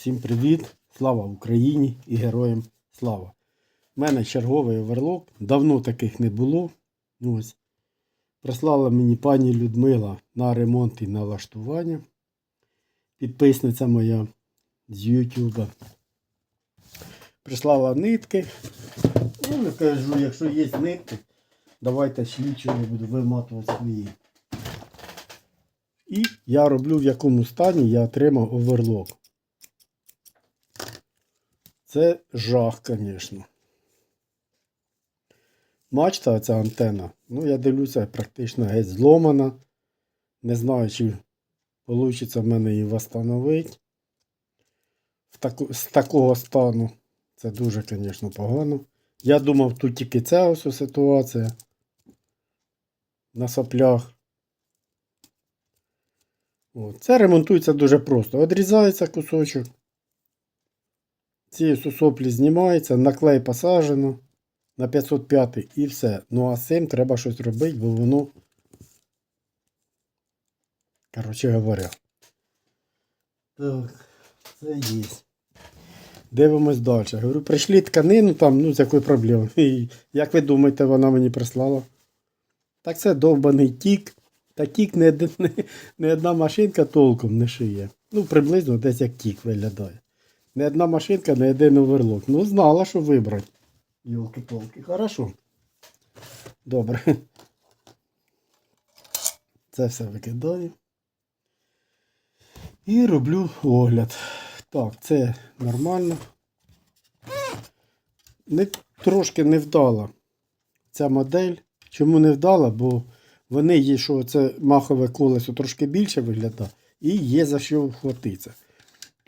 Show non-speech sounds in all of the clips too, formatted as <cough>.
Всім привіт! Слава Україні і героям слава! У мене черговий оверлок. Давно таких не було. Ось. Прислала мені пані Людмила на ремонт і налаштування. Підписниця моя з Ютуба. Прислала нитки. Ну, кажу, якщо є нитки, давайте слідчо я буду виматувати свої. І я роблю в якому стані я отримав оверлок. Це жах, звісно. Мачта ця антенна, ну я дивлюся, практично геть зломана. Не знаю, чи вийде в мене її встановити. Таку, з такого стану це дуже, звісно, погано. Я думав, тут тільки ця ось ситуація на соплях. О, це ремонтується дуже просто. Одрізається кусочок. Ці соплі знімаються, наклей посаджено на 505 і все. Ну а з цим треба щось робити, бо воно. Коротше говоря. Так, це є. Дивимось далі. Говорю, прийшли тканину там, ну з якою проблемою. <laughs> І як ви думаєте, вона мені прислала? Так це довбаний тік. Та тік не, <laughs> не, не одна машинка толком не шиє. Ну, приблизно десь як тік виглядає. Не одна машинка, не один оверлок. Ну, знала, що вибрати. Йолки-палки. Хорошо. Добре. Це все викидаю. І роблю огляд. Так, це нормально. Не, трошки не вдала ця модель. Чому не вдала? Бо вони є, що це махове колесо трошки більше виглядає, і є за що вхватитися.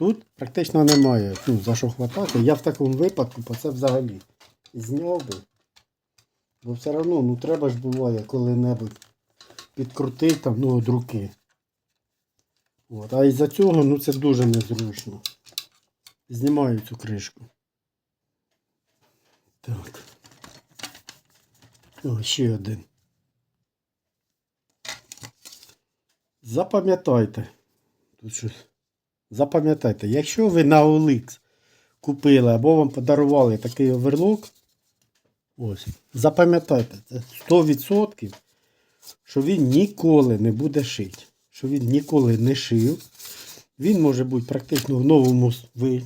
Тут практично немає ну, за що хватати. Я в такому випадку по це взагалі зняв би. Бо все одно ну, треба ж буває коли-небудь підкрутити там, ну, від руки. От. А із-за цього ну, це дуже незручно. Знімаю цю кришку. Так. О, ще один. Запам'ятайте. Тут щось. Запам'ятайте, якщо ви на OLX купили або вам подарували такий оверлок, ось, запам'ятайте, це 100%, що він ніколи не буде шити. Що він ніколи не шив. Він може бути практично в новому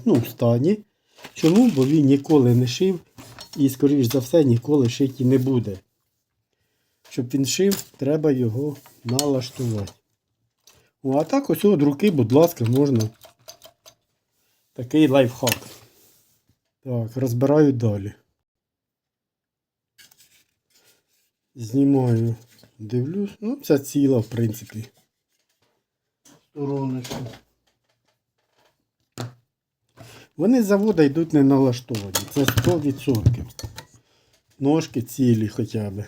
ну, стані. Чому? Бо він ніколи не шив і, скоріш за все, ніколи шити не буде. Щоб він шив, треба його налаштувати. О, а так ось від руки, будь ласка, можна. Такий лайфхак. Так, розбираю далі. Знімаю, дивлюсь. Ну, це ціла, в принципі. Стороночка. Вони з заводу йдуть не налаштовані. Це 100%. Ножки цілі хоча б.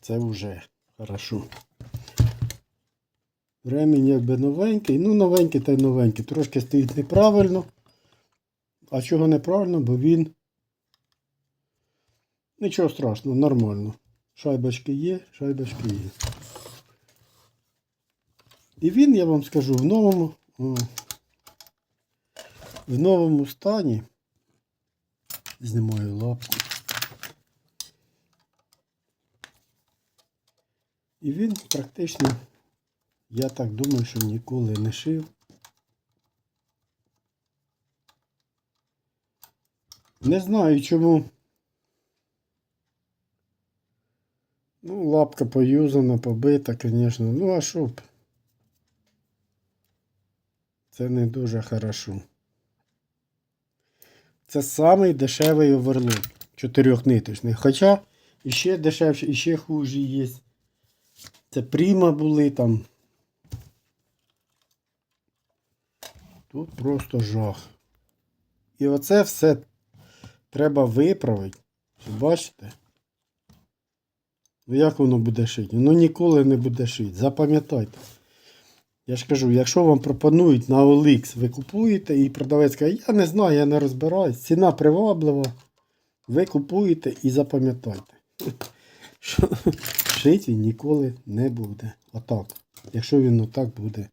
Це вже хорошо. Ремінь якби новенький. Ну, новенький та й новенький. Трошки стоїть неправильно. А чого неправильно? Бо він. Нічого страшного, нормально. Шайбочки є, шайбочки є. І він, я вам скажу, в новому. в новому стані. Знімаю лапку. І він практично, я так думаю, що ніколи не шив. Не знаю чому. Ну, лапка поюзана, побита, звісно. Ну, а що б? Це не дуже хорошо. Це самий дешевий оверлок. Чотирьохниточний. Хоча іще дешевше, іще хужі є. Це Пріма були там. Тут просто жах. І оце все треба виправити. Бачите? Ну як воно буде шити? Воно ніколи не буде шити. Запам'ятайте. Я ж кажу, якщо вам пропонують на OLX, ви купуєте і продавець каже, я не знаю, я не розбираюсь. Ціна приваблива. Ви купуєте і запам'ятайте. <laughs> Він ніколи не буде. Отак. Якщо він отак буде.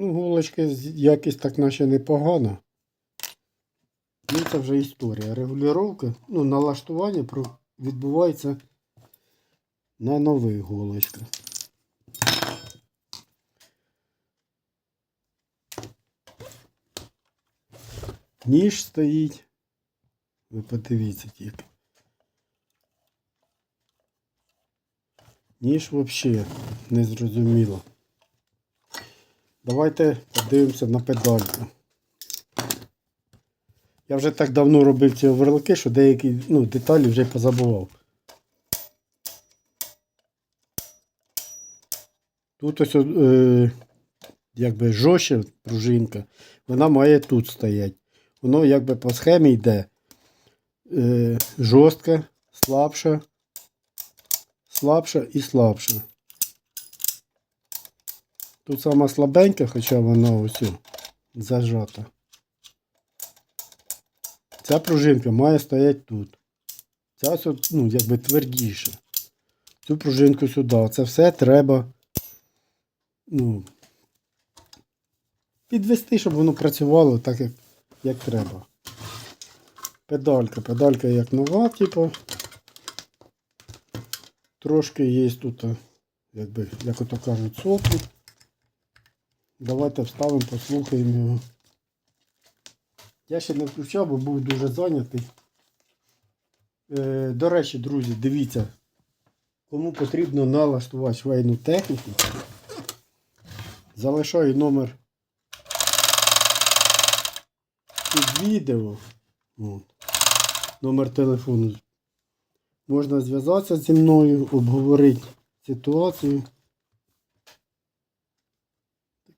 Ну, голочки з- якість так наче непогано. Ну, це вже історія. Регулювання, ну, налаштування відбувається на нових голочках. Ніж стоїть. Ви подивіться тільки. Ніж взагалі не зрозуміло. Давайте подивимося на педальку. Я вже так давно робив ці оверлоки, що деякі ну, деталі вже позабував. Тут ось е, якби жорстче пружинка, вона має тут стояти. Воно якби по схемі йде е, жорстка, слабша, слабша і слабша. Тут сама слабенька, хоча вона ось зажата. Ця пружинка має стояти тут. Ця ну, якби твердіша. Цю пружинку сюди. Це все треба ну, підвести, щоб воно працювало так, як, як треба. Педалька. Педалька як нова, типу. Трошки є тут, якби, як ото кажуть, соплі. Давайте вставимо, послухаємо його. Я ще не включав, бо був дуже зайнятий. Е, до речі, друзі, дивіться, кому потрібно налаштувати швейну техніку, залишаю номер під відео. От. Номер телефону. Можна зв'язатися зі мною, обговорити ситуацію.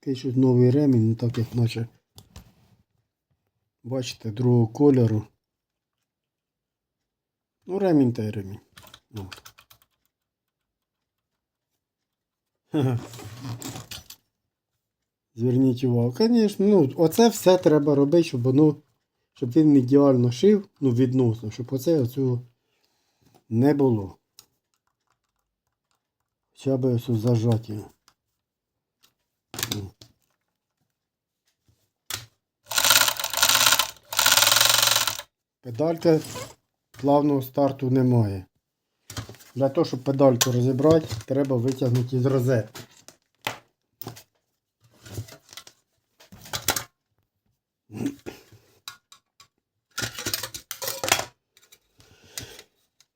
Такий новий ремінь, ну так як наче. Бачите, другого кольору. Ну, ремінь та й ремінь. От. Ха-ха. <laughs> Зверніть увагу. Звісно, ну, оце все треба робити, щоб воно, щоб він ідеально шив, ну, відносно, щоб оце оцього не було. Хоча б ось зажаті. О. Педалька плавного старту немає. Для того, щоб педальку розібрати, треба витягнути із розетки.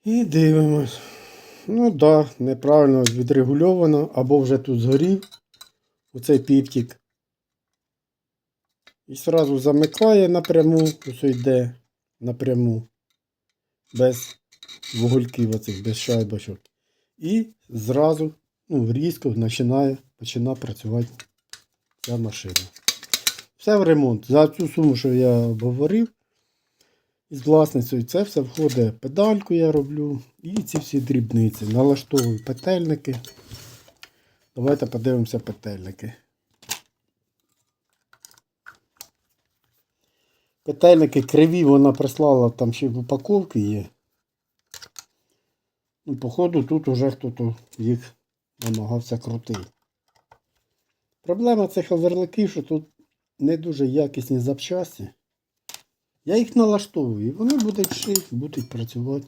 І дивимось. Ну так, да, неправильно відрегульовано, або вже тут згорів оцей піптик. І одразу замикає напряму, ось йде напряму. Без вугольків оцих, без шайбочок. І зразу ну, різко починає, починає працювати ця машина. Все в ремонт. За цю суму, що я говорив із власницею, це все входить педальку я роблю. І ці всі дрібниці. Налаштовую петельники. Давайте подивимося петельники. Петельники криві вона прислала, там ще в упаковці є. Ну, походу, тут уже хтось їх намагався крутити. Проблема цих оверликів, що тут не дуже якісні запчасті. Я їх налаштовую, і вони будуть шити, будуть працювати.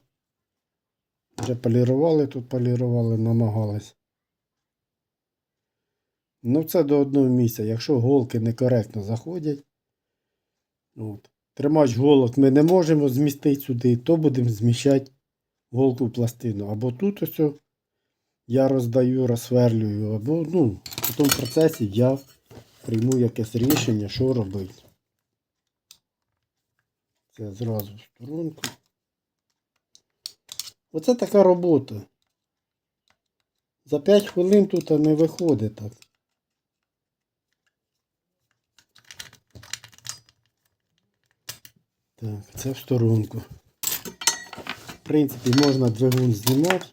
Вже полірували, тут полірували, намагались. Ну, це до одного місця. Якщо голки некоректно заходять, От. Тримач голок ми не можемо змістити сюди, то будемо зміщати голку в пластину. Або тут ось я роздаю, розсверлюю, або ну, в тому процесі я прийму якесь рішення, що робити. Це зразу в сторонку. Оце така робота. За 5 хвилин тут не виходить так. Так, це в сторонку. В принципі, можна двигун знімати.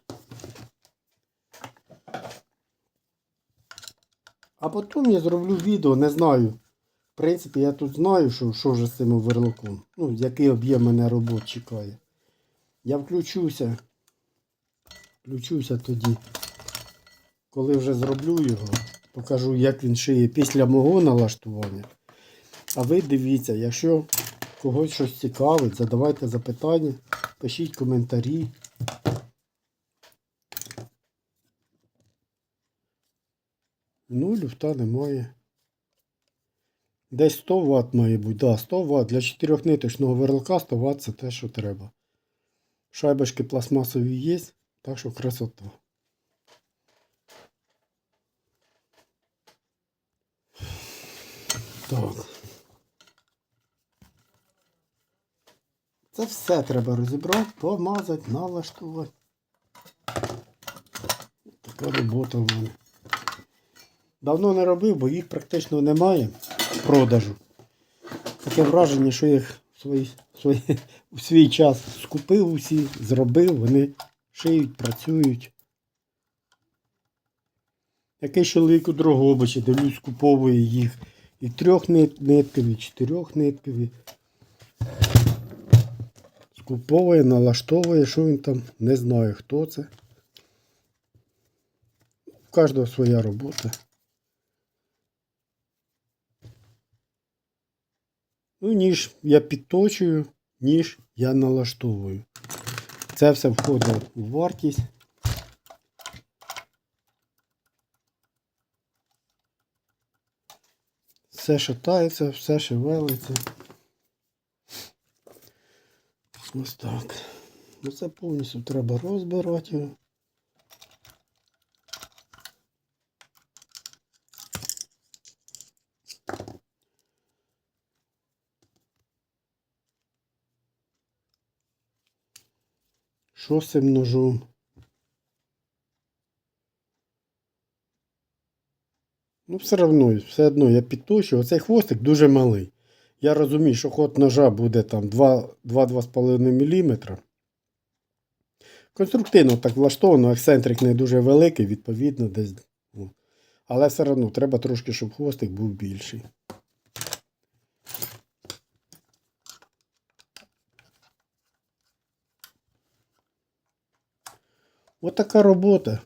А потім я зроблю відео, не знаю. В принципі, я тут знаю, що, що вже з цим оверлоком. Ну, який об'єм мене робот чекає. Я включуся. Включуся тоді. Коли вже зроблю його. покажу, як він шиє після мого налаштування. А ви дивіться, якщо когось щось цікавить, задавайте запитання, пишіть коментарі. Ну, люфта немає. Десь 100 Вт має бути. Да, 100 Вт. Для 4-ниточного верлка 100 Вт це те, що треба. Шайбочки пластмасові є, так що красота. Так. Це все треба розібрати, помазати, налаштувати. Така робота в мене. Давно не робив, бо їх практично немає в продажу. Таке враження, що їх в свій, свій, в свій час скупив усі, зробив, вони шиють, працюють. Якийсь чоловік у Дрогобичі, дивлюсь, скуповує їх і трьох нит- ниткові, і чотирьох ниткові. Скуповує, налаштовує, що він там, не знаю хто це. У кожного своя робота. Ну, ніж я підточую, ніж я налаштовую. Це все входить у вартість. Все шатається, все шевелиться. Ось так. Ну це повністю треба розбирати його. Що з ножом? Ну, все одно, все одно я підточую. Оцей хвостик дуже малий. Я розумію, що ход ножа буде там 2-2,5 мм. Конструктивно так влаштовано, ексцентрик не дуже великий, відповідно, десь. ну. Але все одно треба трошки, щоб хвостик був більший. От така робота.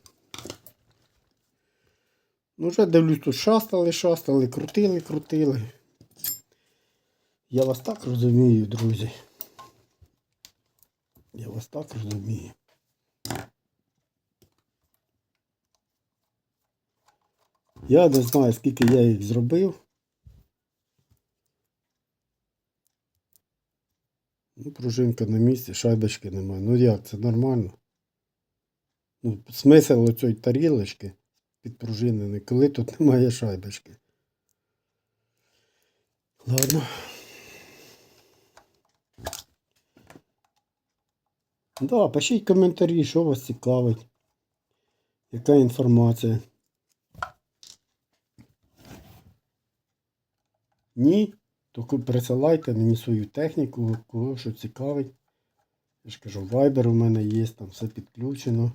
Ну, вже дивлюсь, тут шастали, шастали, крутили, крутили. Я вас так розумію, друзі. Я вас так розумію. Я не знаю, скільки я їх зробив. Ну, пружинка на місці, шайбочки немає. Ну як, це нормально. Ну, смисл оцієї тарілочки підпружинений, коли тут <laughs> немає шайбочки. Ладно. Да, пишіть коментарі, що вас цікавить. Яка інформація. Ні, то присилайте мені свою техніку, кого що цікавить. Я ж кажу, Viber у мене є, там все підключено.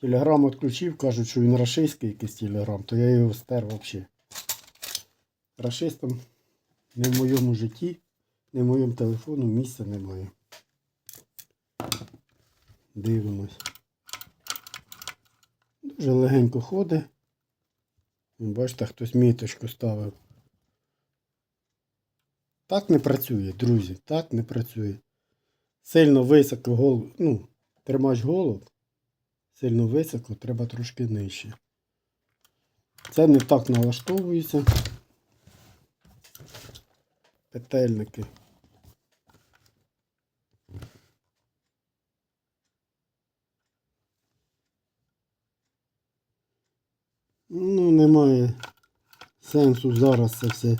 Телеграм відключив, кажуть, що він рашистський якийсь телеграм, то я його стер взагалі. Рашистам не в моєму житті, не в моєму телефону місця немає. Дивимось. Дуже легенько ходить. Бачите, хтось міточку ставив. Так не працює, друзі, так не працює. Сильно високо гол, ну, тримач голов, сильно високо, треба трошки нижче. Це не так налаштовується. Петельники. Ну, немає сенсу зараз це все.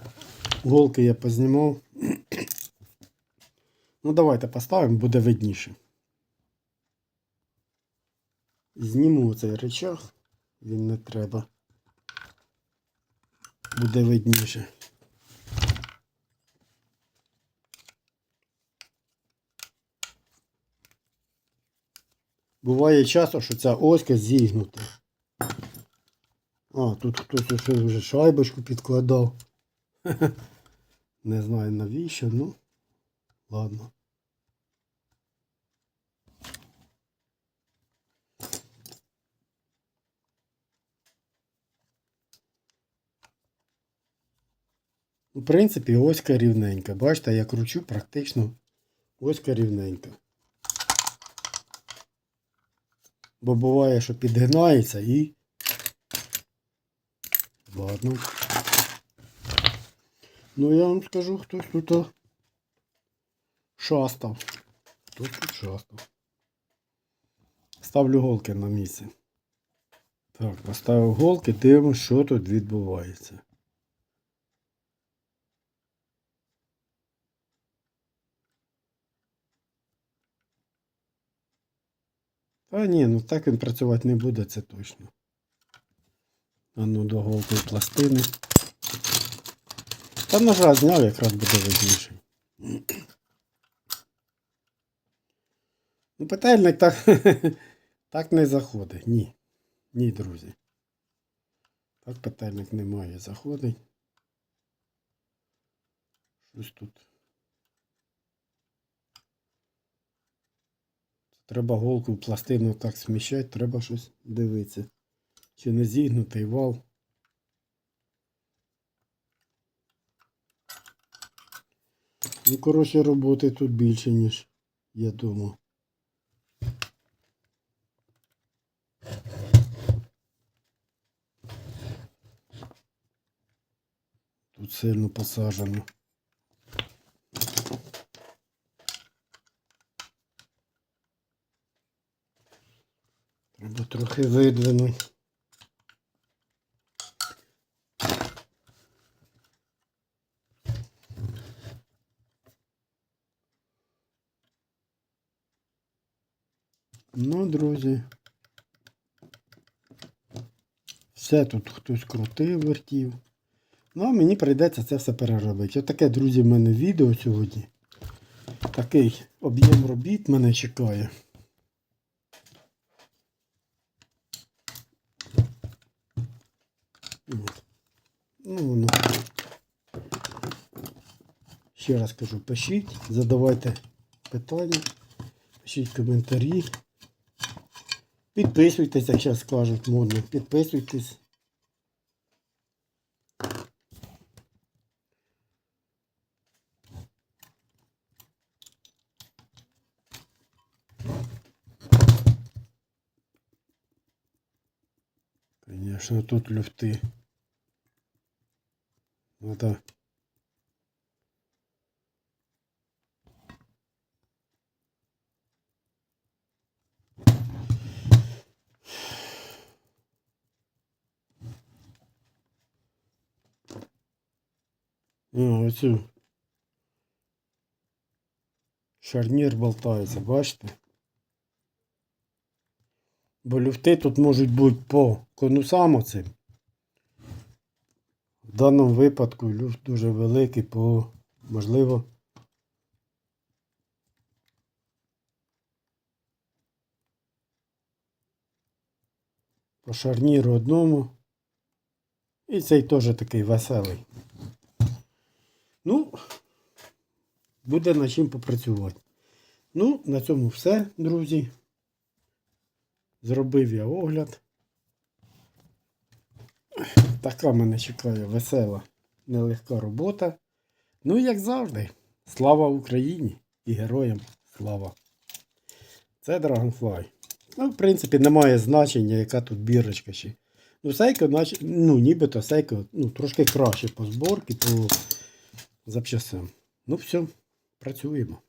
Голки я познімав. <clears throat> Ну, давайте поставимо, буде видніше. Зніму цей речах, він не треба. Буде видніше. Буває часто, що ця оська зігнута. А, тут хтось ще вже шайбочку підкладав. <laughs> Не знаю навіщо, ну ладно. Ну, в принципі, ось рівненька. Бачите, я кручу практично ось рівненька. Бо буває, що підгинається і Ладно. Ну, я вам скажу, хтось тут а, шастав. Хтось тут шастав. Ставлю голки на місце. Так, поставив голки, дивимося, що тут відбувається. Та ні, ну так він працювати не буде, це точно. А ну до голки пластини. Та ножа зняв, якраз буде видніше. Ну, петельник так, <laughs> так не заходить. Ні. Ні, друзі. Так петельник не має заходить. Щось тут. Треба голку в пластину так сміщати, треба щось дивитися. Чи не зігнутий вал. Ну, коротше, роботи тут більше, ніж я думав. Тут сильно посаджено. Треба трохи видвинути. Ну, друзі. Все тут хтось крутив, вертів. Ну, а мені прийдеться це все переробити. Отаке, друзі, в мене відео сьогодні. Такий об'єм робіт мене чекає. Ну, воно. Ще раз кажу, пишіть, задавайте питання, пишіть коментарі. Підписуйтесь, як зараз кажуть модно. Підписуйтесь. Конечно, тут люфты. Надо. А, оцю. Шарнір болтається, бачите? Бо люфти тут можуть бути по конусам оцим. В даному випадку люфт дуже великий по, можливо, по шарніру одному. І цей теж такий веселий. Ну, буде над чим попрацювати. Ну, на цьому все, друзі. Зробив я огляд. Така мене чекає весела, нелегка робота. Ну, як завжди, слава Україні і героям слава. Це Dragonfly. Ну, в принципі, немає значення, яка тут бірочка ще. Ну, сейко, ну, нібито сейко ну, трошки краще по зборці, по запчасам. Ну, все, працюємо.